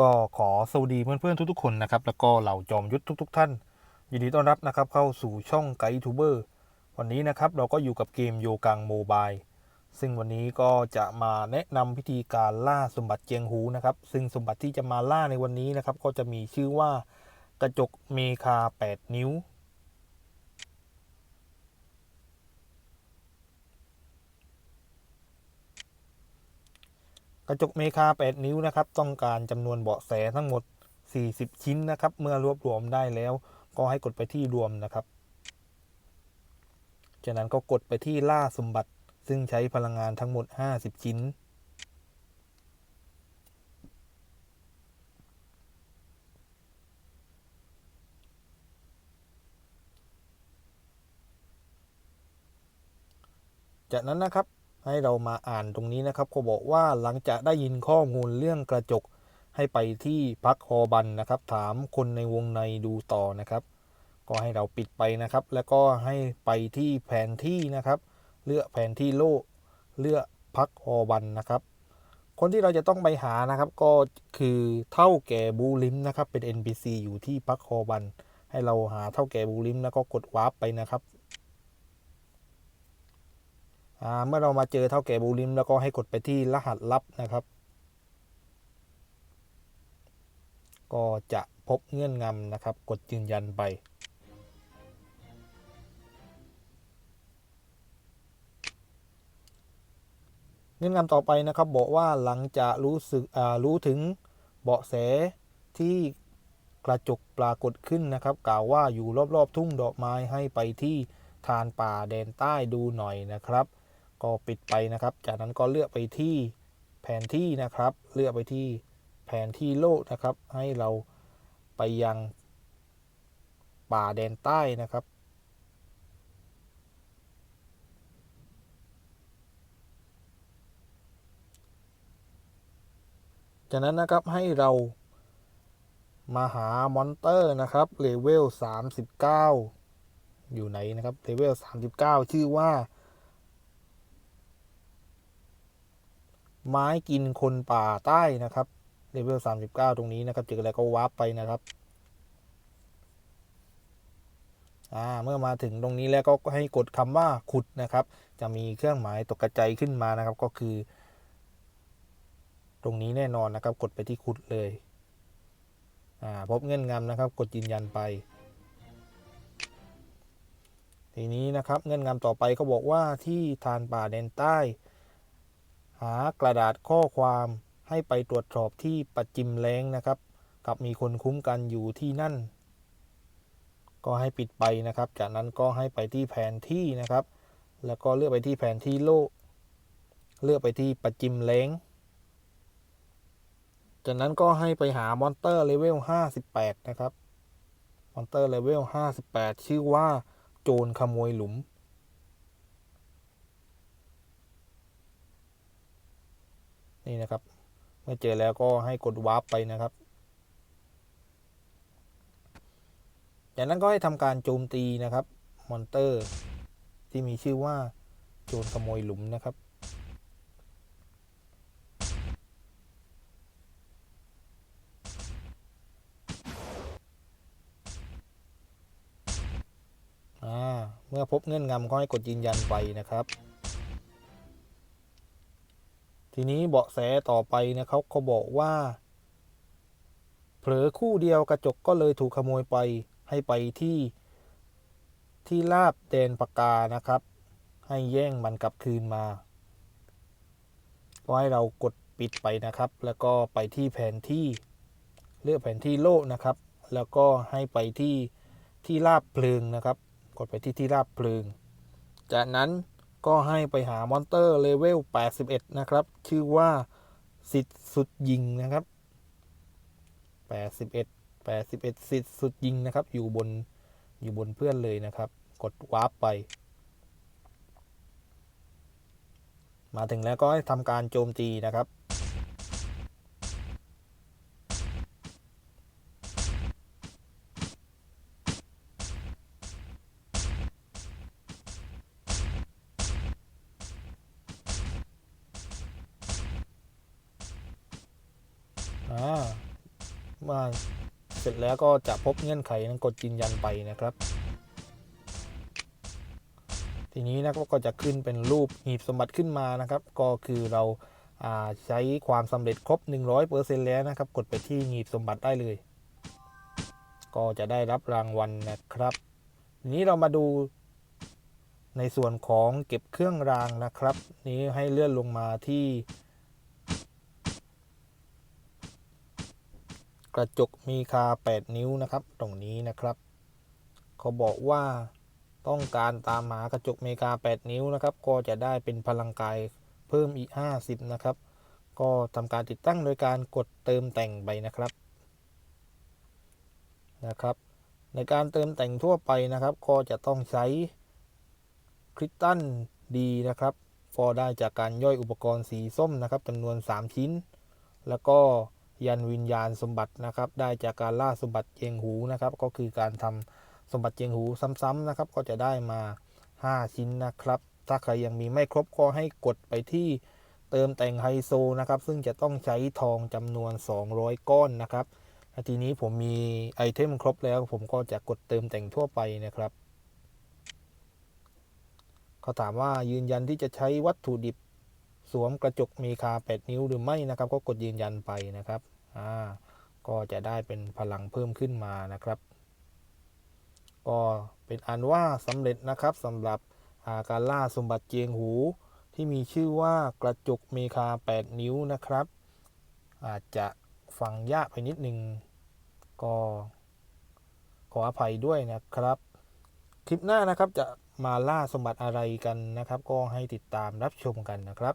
ก็ขอสวัสดีเพื่อนๆทุกๆคนนะครับ แล้วก็เหล่าจอมยุทธทุก ๆ ท่าน ยินดีต้อนรับนะครับ เข้าสู่ช่องไกด์ทูเบอร์วันนี้นะครับเราก็อยู่กับเกมโยกังโมบายซึ่งวันนี้ก็จะมาแนะนำพิธีการล่าสมบัติเจียงหูนะครับ ซึ่งสมบัติที่จะมาล่าในวันนี้นะครับ ก็จะมีชื่อว่ากระจกเมคา 8 นิ้ว กระจกเมคา 8 นิ้วนะครับ ต้องการจำนวนเบาะแสทั้งหมด 40 ชิ้นนะครับ เมื่อรวบรวมได้แล้ว ก็ให้กดไปที่รวมนะครับ จากนั้นก็กดไปที่ล่าสมบัติ ซึ่งใช้พลังงานทั้งหมด 50 ชิ้น จากนั้นนะครับ ให้เรามาอ่านตรงนี้นะครับเขาบอกว่าหลังจากได้ยินข้อมูลเรื่องกระจกให้ไปที่พักฮอบันนะครับ ถามคนในวงในดูต่อนะครับ ก็ให้เราปิดไปนะครับ แล้วก็ให้ไปที่แผนที่นะครับ เลือกแผนที่โลกเลือกพักฮอบันนะครับ คนที่เราจะต้องไปหานะครับ ก็คือเท่าแก่บูลิมนะครับ เป็น NPC อยู่ที่พักฮอบัน ให้เราหาเท่าแก่บูลิมแล้วก็กดวาร์ปไปนะครับ เมื่อเรามาเจอเท่าแก่บูลิม แล้วก็ให้กดไปที่รหัสลับนะครับ ก็จะพบเงื่อนงำนะครับ กดยืนยันไป เงื่อนงำต่อไปนะครับ บอกว่าหลังจากรู้สึกรู้ถึงเบาะแสที่กระจกปรากฏขึ้นนะครับ กล่าวว่าอยู่รอบๆทุ่งดอกไม้ให้ไปที่ทานป่าแดนใต้ดูหน่อยนะครับ ก็ปิดไปนะครับ จากนั้นก็เลือกไปที่แผนที่นะครับ เลือกไปที่แผนที่โลกนะครับ ให้เราไปยังป่าแดนใต้นะครับ จากนั้นนะครับให้เรามาหามอนเตอร์นะครับเลเวล 39 อยู่ไหนนะครับเลเวล 39 ชื่อว่า ไม้กินคนป่าใต้นะครับเลเวล39ตรงนี้นะครับเจออะไรก็วาร์ปไปนะครับอ่าเมื่อมาถึงตรงนี้แล้วก็ให้กดคำว่าขุดนะครับ จะมีเครื่องหมายตกกระจายขึ้นมานะครับก็คือ ตรงนี้แน่นอนนะครับ กดไปที่ขุดเลยอ่าพบเงื่อนงำนะครับ กดยืนยันไป ทีนี้นะครับเงื่อนงำต่อไปเขาบอกว่าที่ทานป่าแดนใต้ หากระดาษข้อความให้ไปตรวจสอบที่ปัจจิมแรงนะครับ กับมีคนคุ้มกันอยู่ที่นั่น ก็ให้ปิดไปนะครับ จากนั้นก็ให้ไปที่แผนที่นะครับ แล้วก็เลือกไปที่แผนที่โลก เลือกไปที่ปัจจิมแรงจากนั้นก็ให้ไปหามอนเตอร์เลเวล 58 นะครับ มอนเตอร์เลเวล 58 ชื่อว่าโจรขโมยหลุม นี่นะครับ เมื่อเจอแล้วก็ให้กดวาร์ปไปนะครับ จากนั้นก็ให้ทำการโจมตีนะครับมอนเตอร์ที่มีชื่อว่าโจรขโมยหลุมนะครับเมื่อพบเงื่อนงำก็ให้กดยืนยันไปนะครับ ทีนี้เบาะแสต่อไปนะครับเขาบอกว่า เผลอคู่เดียวกระจกก็เลยถูกขโมยไปให้ไปที่ที่ลาบแดนปากกานะครับ ให้แย่งมันกลับคืนมาก็ให้เรากดปิดไปนะครับ แล้วก็ไปที่แผนที่เลือกแผนที่โลกนะครับ แล้วก็ให้ไปที่ที่ลาบเพลิงนะครับ กดไปที่ที่ราบเพลิง จากนั้น ก็ให้ไปหามอนเตอร์เลเวล 81 นะครับ ชื่อว่าสิทธิ์สุดยิงนะครับ 81 81 สิทธิ์สุดยิงนะครับ อยู่บนอยู่บนเพื่อนเลยนะครับ กดวาร์ปไป มาถึงแล้วก็ให้ทำการโจมตีนะครับ เมื่อเสร็จแล้วก็จะพบเงื่อนไขนั้นกดยืนยันไปนะครับ ทีนี้นะก็จะขึ้นเป็นรูปหีบสมบัติขึ้นมานะครับ ก็คือเราอ่าใช้ความสำเร็จครบ 100%แล้วนะครับ กดไปที่หีบสมบัติได้เลย ก็จะได้รับรางวัลนะครับ ทีนี้เรามาดูในส่วนของเก็บเครื่องรางนะครับ นี้ให้เลื่อนลงมาที่ กระจกมีคา 8 นิ้วนะครับ ตรงนี้นะครับเขาบอกว่าต้องการตามหากระจกเมกา 8 นิ้วนะครับ ก็จะได้เป็นพลังกายเพิ่มอีก 50 นะครับ ก็ทำการติดตั้งโดยการกดเติมแต่งไปนะครับนะครับ ในการเติมแต่งทั่วไปนะครับ ก็จะต้องใช้คริสตัลดีนะครับฟอได้จากการย่อยอุปกรณ์สีส้มนะครับจำนวน 3 ชิ้น แล้วก็ ยันวิญญาณสมบัตินะครับ ได้จากการล่าสมบัติเจงหูนะครับ ก็คือการทำสมบัติเจงหูซ้ำๆนะครับ ก็จะได้มา 5 ชิ้นนะครับ ถ้าใครยังมีไม่ครบก็ให้กดไปที่เติมแต่งไฮโซนะครับ ซึ่งจะต้องใช้ทองจำนวน 200 ก้อนนะครับทีนี้ผมมีไอเทมครบแล้ว ผมก็จะกดเติมแต่งทั่วไปนะครับเขาถามว่ายืนยันที่จะใช้วัตถุดิบสวมกระจกมีคา 8 นิ้วหรือไม่นะครับ ก็กดยืนยันไปนะครับ อ่าก็จะได้เป็นพลังเพิ่มขึ้นมานะครับ ก็เป็นอันว่าสำเร็จนะครับสำหรับาการล่าสมบัติเจียงหู ที่มีชื่อว่ากระจกเมคา 8 นิ้วนะครับ อาจจะฟังยากไปนิดนึง ก็ขออภัยด้วยนะครับ คลิปหน้านะครับจะมาล่าสมบัติอะไรกันนะครับ ก็ให้ติดตามรับชมกันนะครับ